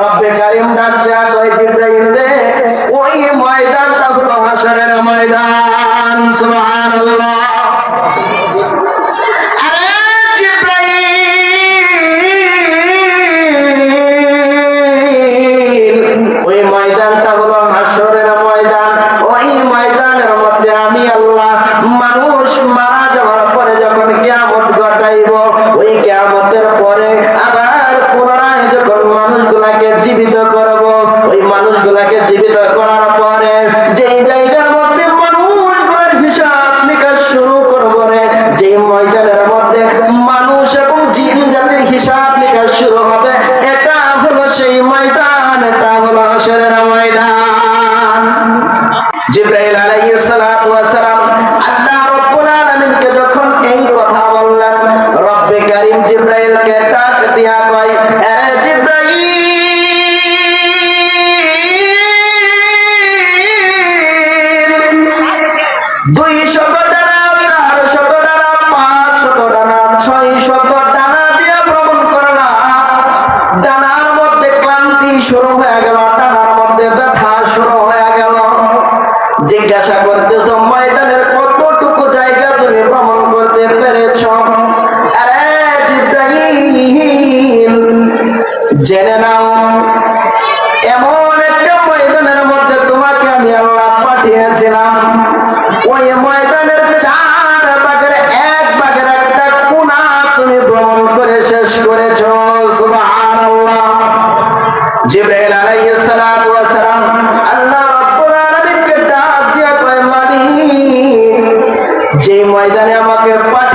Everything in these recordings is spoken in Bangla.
রব্বে কারিম ডাক দেয়া কয় জিব্রাইল রে ওই ময়দানটা হলো হাসরের ময়দান সুবহানাল্লাহ।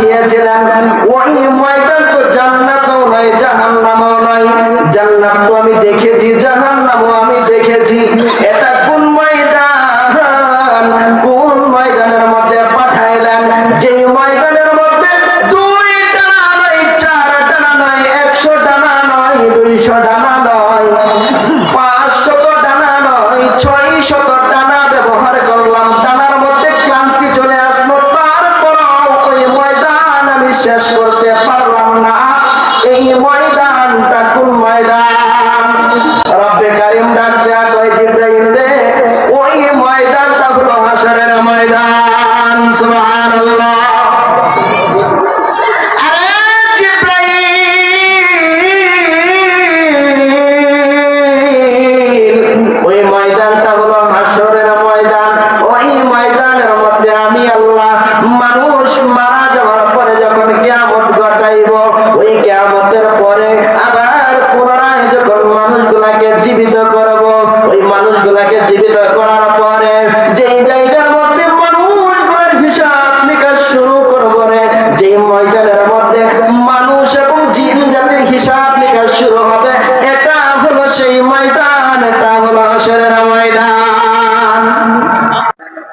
পাঠিয়েছিলেন।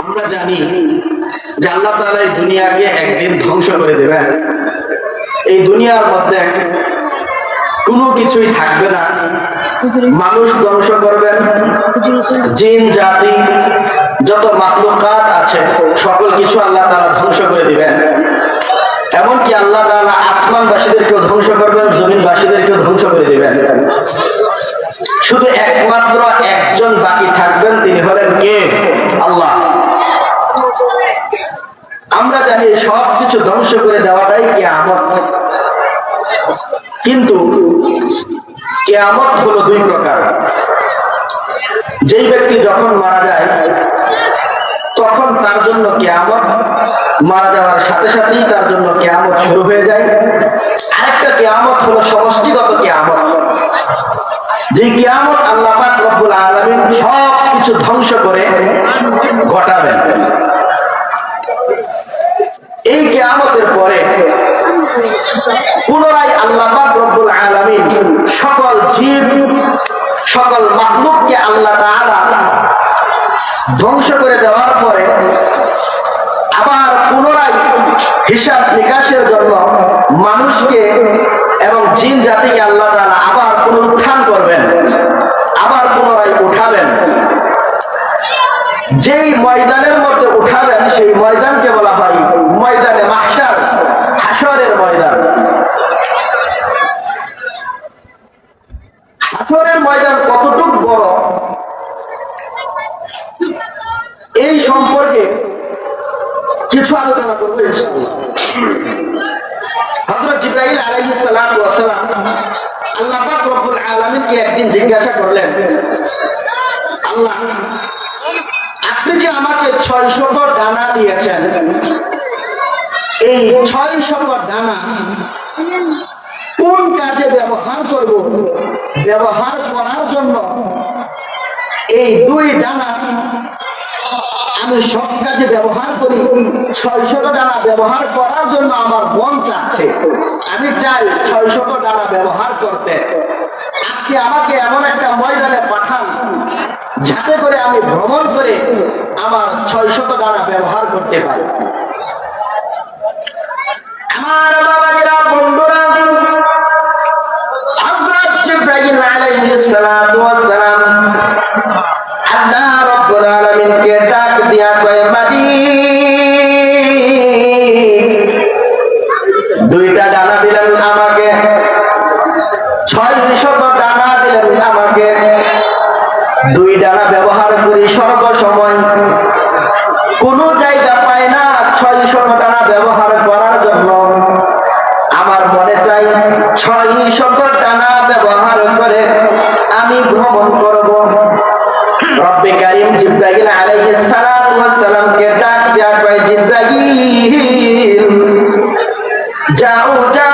আমরা জানি যে আল্লাহ তালা এই দুনিয়াকে একদিন ধ্বংস করে দেবেন। এই দুনিয়ার মধ্যে কোনো কিছুই থাকবে না। মানুষ ধ্বংস করবেন। জিন জাতি যত মাতলকাত আছে সকল কিছু আল্লাহ তালা ধ্বংস করে দিবেন। এমনকি আল্লাহ তালা আসমানবাসীদেরকেও ধ্বংস করবেন জমিনবাসীদেরকেও ধ্বংস করে দিবেন। শুধু একমাত্র একজন বাকি থাকবেন তিনি হলেন কে? আল্লাহ। আমরা জানি সব কিছু ধ্বংস করে দেওয়াটাই কে আমত কিন্তু কেয়ামত হলো দুই প্রকার। যেই ব্যক্তি যখন মারা যায়, তখন তার জন্য কেয়ামত মারা যাওয়ার সাথে সাথেই তার জন্য কেয়ামত শুরু হয়ে যায়। আরেকটা কেয়ামত হলো সমষ্টিগত কেয়ামত। যে কেয়ামত আল্লাহ রব্বুল আলমিন সব কিছু ধ্বংস করে ঘটাবেন। এই কেয়ামতের পরে পুনরায় আল্লাহ রব্বুল আলামিন সকল জীব, সকল মাহলুককে আল্লাহ ধ্বংস করে দেওয়ার পরে আবার পুনরায় হিসাব নিকাশের জন্য মানুষকে এবং জিন জাতিকে আল্লাহ তাআলা আবার পুনরুত্থান করবেন, আবার পুনরায় উঠাবেন। যেই ময়দানের মধ্যে উঠাবেন, সেই ময়দানকে বলা কাজে ব্যবহার করি ছয় শত ডানা ব্যবহার করার জন্য আমার মন চাচ্ছে। আমি চাই ছয় শত ডানা ব্যবহার করতে। আজকে আমাকে এমন একটা ময়দানে পাঠান, যাতে করে আমি ভ্রমণ করে আমার ছয় শত ডানা ব্যবহার করতে পারি। আমার বাবাজিরা বন্ধুরা, হযরত জিবরাইল আলাইহিস সালাতু ওয়াস ভ্রমণ করব। রব্বে কারিম জিব্রাইল আলাইহিস সালাতু ওয়াস সালামকে ডাক দেয়া কয় জিব্রাইল, যাও যাও।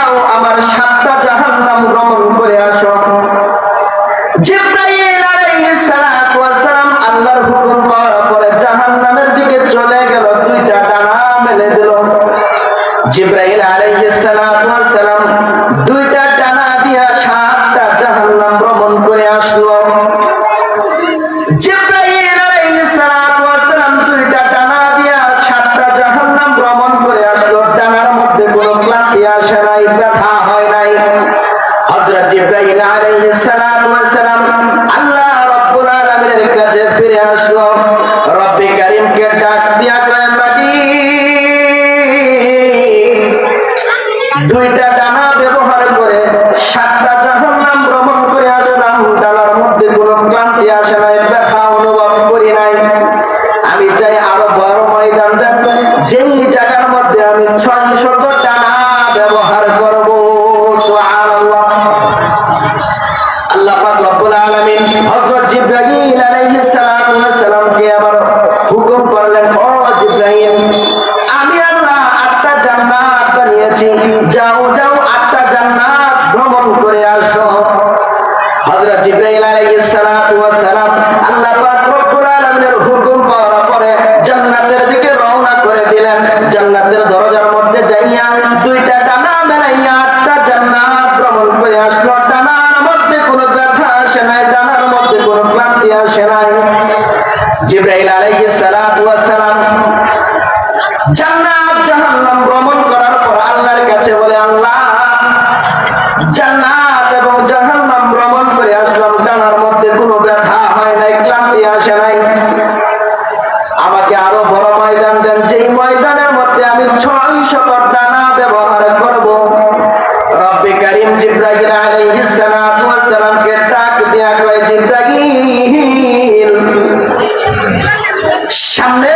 দুইটা ডানা ব্যবহার করে সাতটা জাহান্নাম ভ্রমণ করে আসলাম। ডানার মধ্যে কোনো ক্লান্তি আসে নাই জিব্রাইল আলাইহিস সালাতু ওয়াস সালাম জান্নাত জাহান্নাম ভ্রমণ করার পর আল্লাহর কাছে বলে, আল্লাহ, জান্নাত এবং জাহান্নাম ভ্রমণ করে আসলাম। ডানার মধ্যে কোনো ব্যথা হয় নাই, ক্লান্তি আসে নাই। আমাকে আরও বড় ময়দান দেন। যেই ময়দানের মধ্যে আমি ছয় শত ডানা ব্যবহার করব, রব্বে কারিম জিব্রাইল আলাইহিস সালাতু ওয়াস সালামকে ডাক দেয়া কয় জিব্রাইল সামনের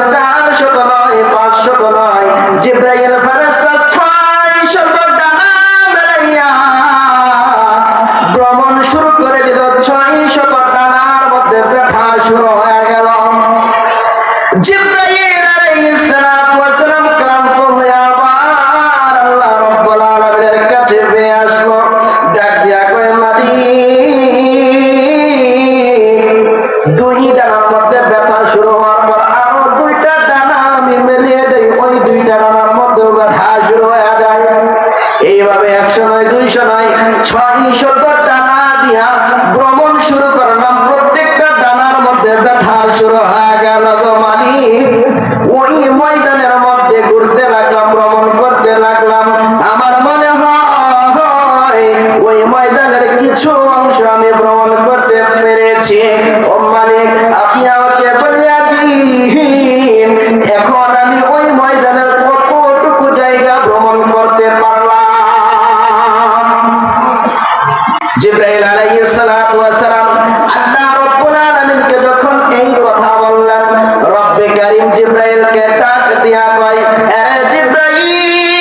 करीम जिब्राइल कहता है जिब्राइल।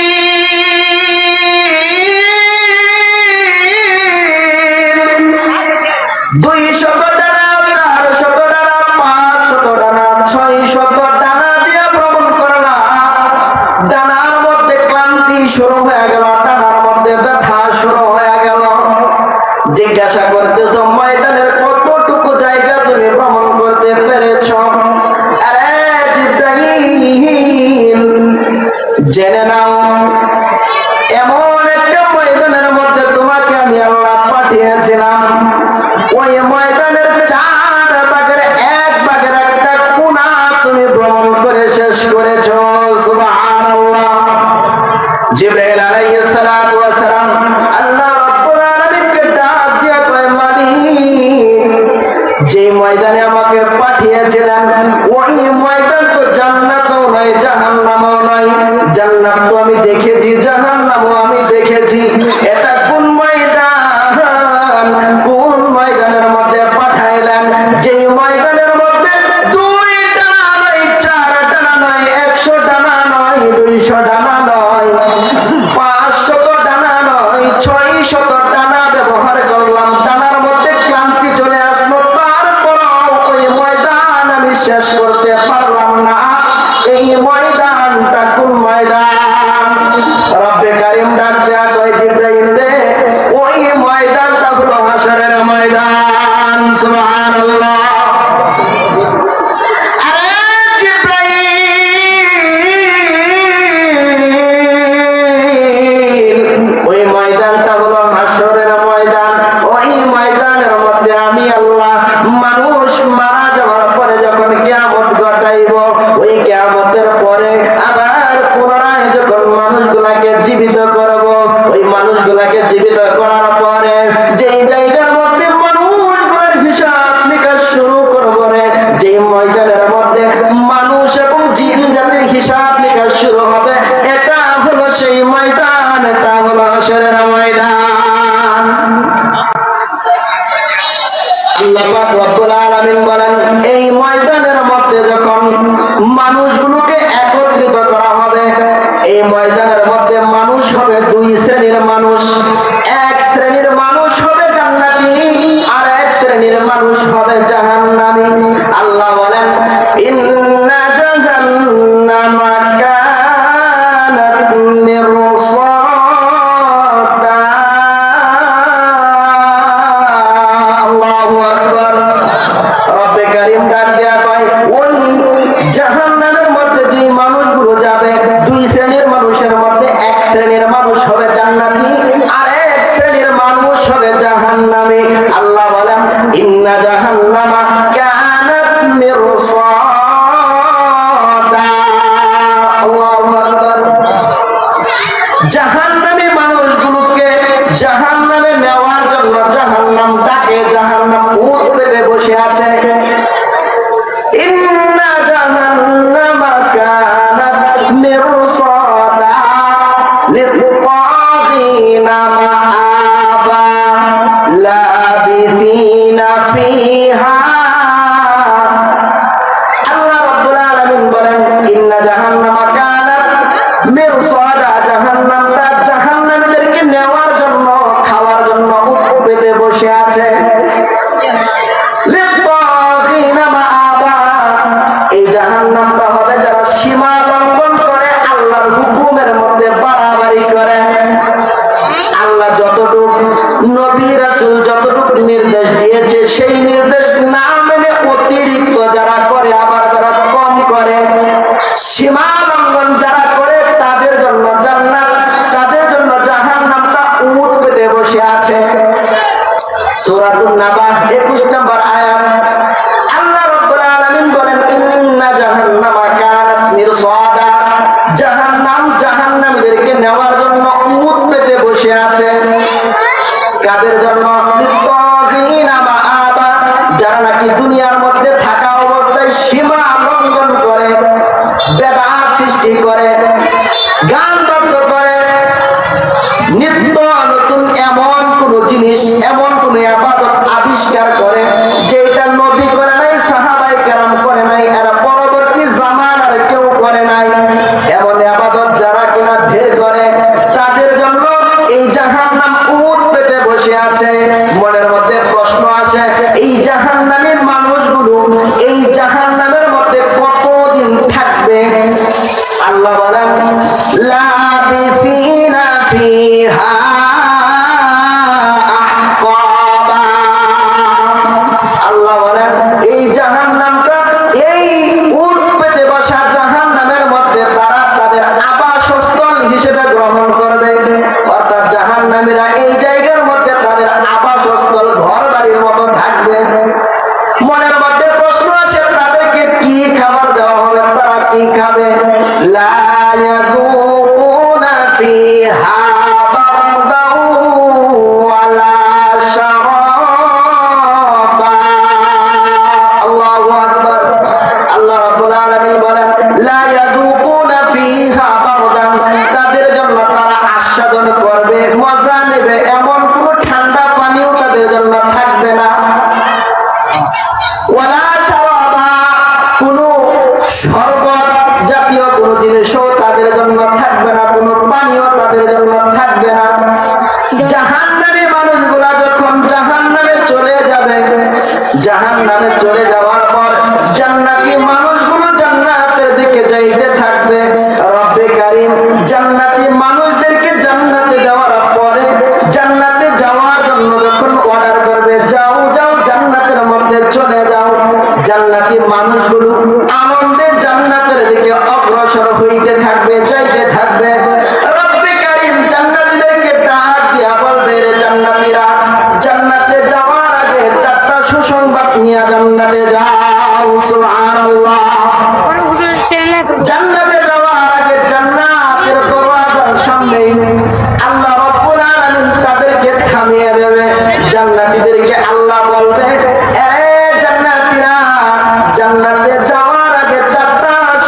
জিবরাইল আলাইহিস সালাতু ওয়াস সালাম আল্লাহ রাব্বুল আলামিনকে ডাক দিয়া কয় মালিক যে ময়দানে আমাকে পাঠিয়েছিলেন, ওই ময়দান তো জান্নাতও নয়, জাহান্নামও নয়। জান্নাত তো আমি দেখেছি, জাহান্নামও আমি দেখেছি। সুবহানাল্লাহ। জাহান নামে মানুষগুলোকে জাহান নামে নেওয়ার জন্য জাহান নাম ডাকে জাহান নাম বসে আছে। নির্দেশ দিয়েছে, সেই নির্দেশ না মেনে অতিরিক্ত যারা করে, আবার যারা কম করে সীমা লঙ্ঘন যারা করে, তাদের জন্য জান্নাত, তাদের জন্য জাহান নামটা উমুদ পেতে বসে আছে। সুরাতুন নাবাহ, একুশ জাহান্নামে চলে যাওয়ার পর জান্নাতি মানুষগুলো জান্নাতের দিকে যাইতে থাকবে। রব্বে কারিম জান্নাতি মানুষদেরকে জান্নাতে যাওয়ার পরে জান্নাতে যাওয়ার জন্য যখন অর্ডার করবে, যাও যাও, জান্নাতের মধ্যে চলে যাও। জান্নাতি মানুষগুলো আনন্দে জান্নাতের দিকে অগ্রসর হইতে থাকবে।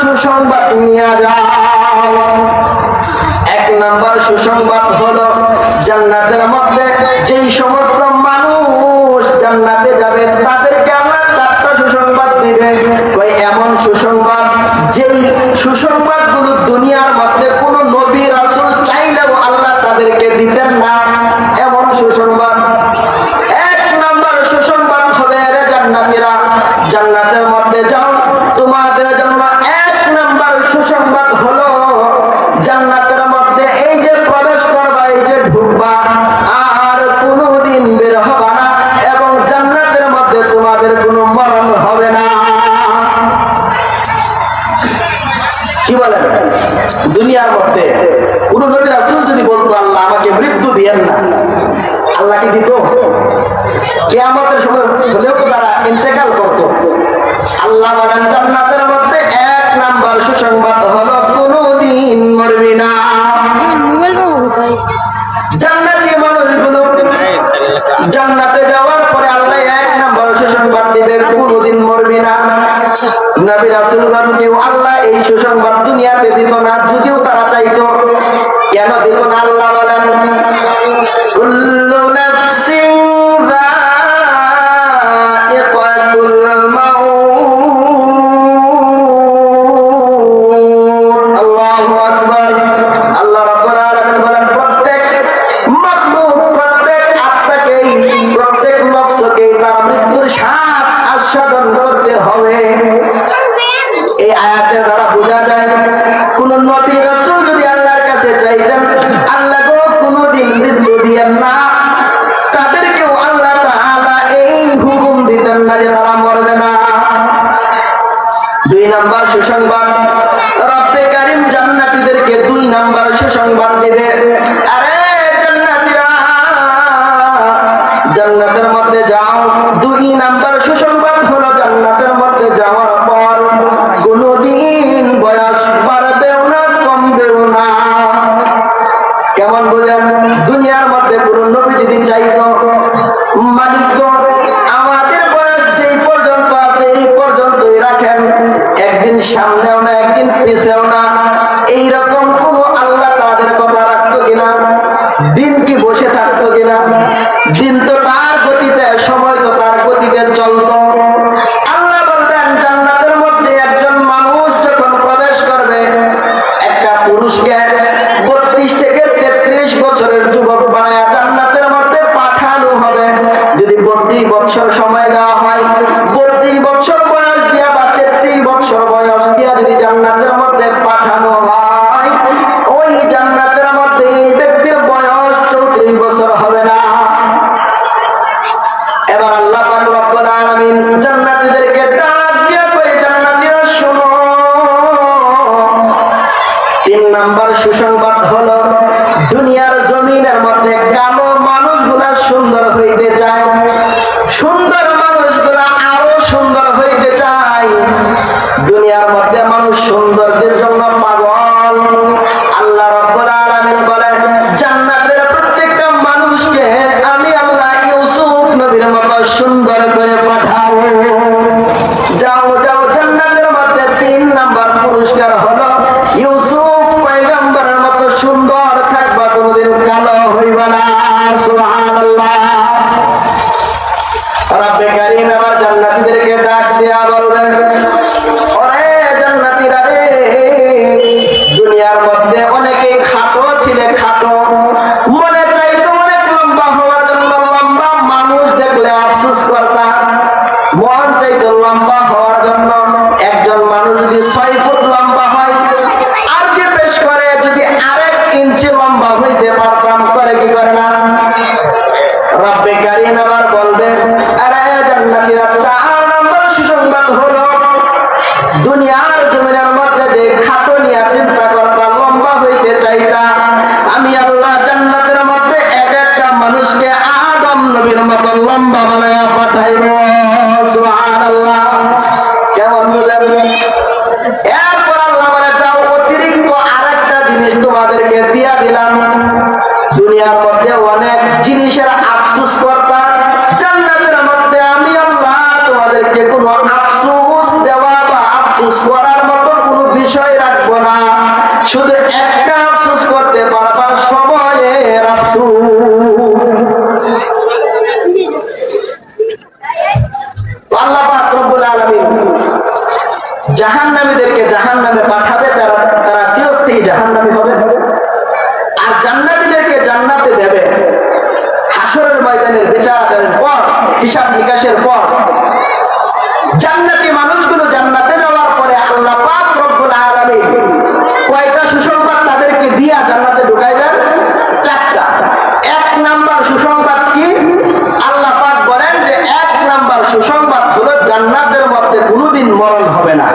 সুসংবাদ নিয়ে এক নাম্বার সুসংবাদ হলো জান্নাতের মধ্যে যেই সময় সুসংবাদ যেই সুসংবাদ জান্নাতে যাওয়ার পরে আল্লাহ এক নম্বর সুসংবাদ দিবেন কোনোদিন মরবি না। আচ্ছা। নবী রাসূলগণকেও আল্লাহ এই সুসংবাদ দুনিয়াতে দিত না যদিও তারা চাইতো কেন দিত না? আল্লাহ বলেন কাজে তারা মরবে না। দুই নাম্বার সুসংবাদ জাহান্নামীদেরকে জাহান্নামে পাঠাবে, যারা তারা চিরস্থায়ী জাহান্নামী হবে। আর জান্নাতীদেরকে জান্নাতে দেবে। হাসরের ময়দানের বিচার আচারের পর, হিসাব নিকাশের পর। জান্নাতি মানুষগুলো জান্নাতে যাওয়ার পরে আল্লাহ পাক রব্বুল আলামিন কয়টা সুসংবাদ তাদেরকে দিয়া জান্নাতে ঢুকাইবেন? চারটা। এক নাম্বার সুসংবাদ কি? আল্লাহ পাক বলেন যে, এক নাম্বার সুসংবাদ হলো জান্নাতের মধ্যে কোনোদিন মরণ হবে না।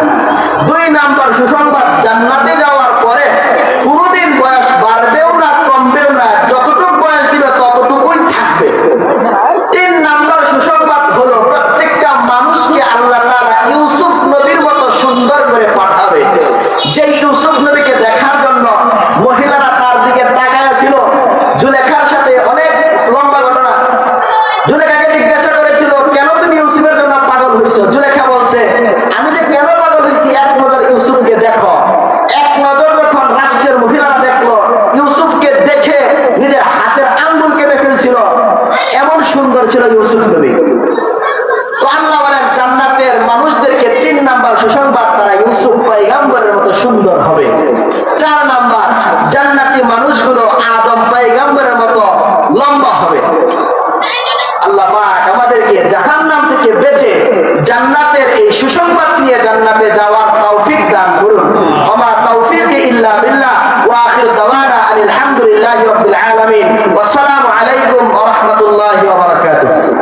wassalam.